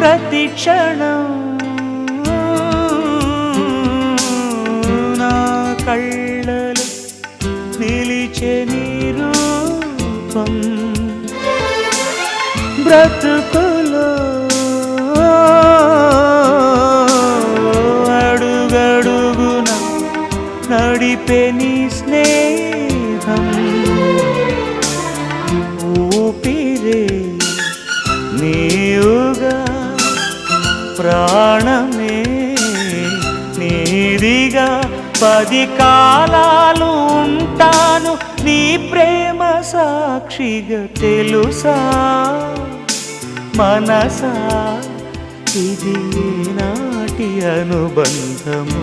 ప్రతి క్షణం నా కళ్ళలు నిలిచే నీ రూపం. బ్రతుకులో అడుగడుగున నడిపే నీ స్నేహం. ప్రాణమే నీదిగా పది కాలాలు ఉంటాను నీ ప్రేమ సాక్షిగా తెలుసా? మనసా ఇది నాటి అనుబంధము?